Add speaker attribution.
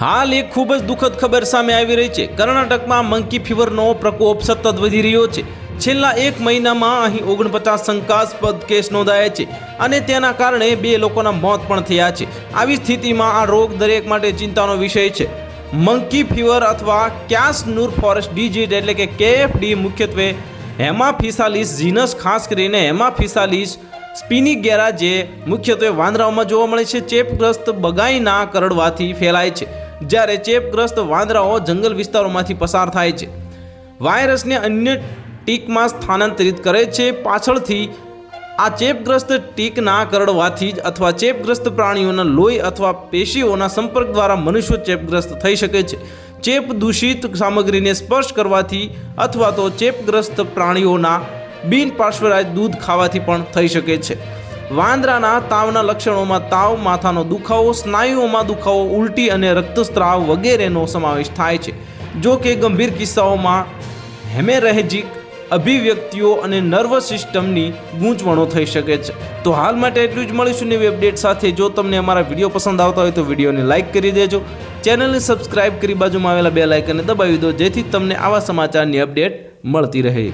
Speaker 1: હાલ એક ખૂબ જ દુઃખદ ખબર સામે આવી રહી છે. કર્ણાટકમાં મંકી ફીવરનો પ્રકોપ સતત વધી રહ્યો છે. છેલ્લા એક મહિનામાં અહીં ઓગણપચાસ શંકાસ્પદ કેસ નોંધાયા છે અને તેના કારણે બે લોકોના મોત પણ થયા છે. આવી સ્થિતિમાં આ રોગ દરેક માટે ચિંતાનો વિષય છે. મંકી ફીવર અથવા ક્યાસ નૂર ફોરેસ્ટ ડિઝીઝ એટલે કે કેએફડી મુખ્યત્વે હેમાફિસાલિસ જીનસ ખાસ કરીને હેમાફિસાલિસ સ્પિનિગેરા જે મુખ્યત્વે વાંદરાઓમાં જોવા મળે છે, ચેપગ્રસ્ત બગાઈના કરડવાથી ફેલાય છે. જ્યારે ચેપગ્રસ્ત વાંદરાઓ જંગલ વિસ્તારોમાંથી પસાર થાય છે. વાયરસને અન્ય ટીકમાં સ્થાનાંતરિત કરે છે. પાછળથી આ ચેપગ્રસ્ત ટીકના કરડવાથી જ અથવા ચેપગ્રસ્ત પ્રાણીઓના લોહી અથવા પેશીઓના સંપર્ક દ્વારા મનુષ્યો ચેપગ્રસ્ત થઈ શકે છે. ચેપ દૂષિત સામગ્રીને સ્પર્શ કરવાથી અથવા તો ચેપગ્રસ્ત પ્રાણીઓના બિન પાર્શ્વરાજ દૂધ ખાવાથી પણ થઈ શકે છે. વાંદરાના તાવના લક્ષણોમાં તાવ, માથાનો દુખાવો, સ્નાયુઓમાં દુખાવો, ઉલટી અને રક્તસ્રાવ વગેરેનો સમાવેશ થાય છે. જો કે ગંભીર કિસ્સાઓમાં હેમેરેજિક અભિવ્યક્તિઓ અને નર્વસ સિસ્ટમની ગૂંચવણો થઈ શકે છે. તો હાલ માટે એટલું જ. મળીશું નવી અપડેટ સાથે. જો તમને અમારા વીડિયો પસંદ આવતા હોય તો વિડીયોને લાઇક કરી દેજો. ચેનલને સબસ્ક્રાઇબ કરી બાજુમાં આવેલા બે લાઇકને દબાવી દો, જેથી તમને આવા સમાચારની અપડેટ મળતી રહે.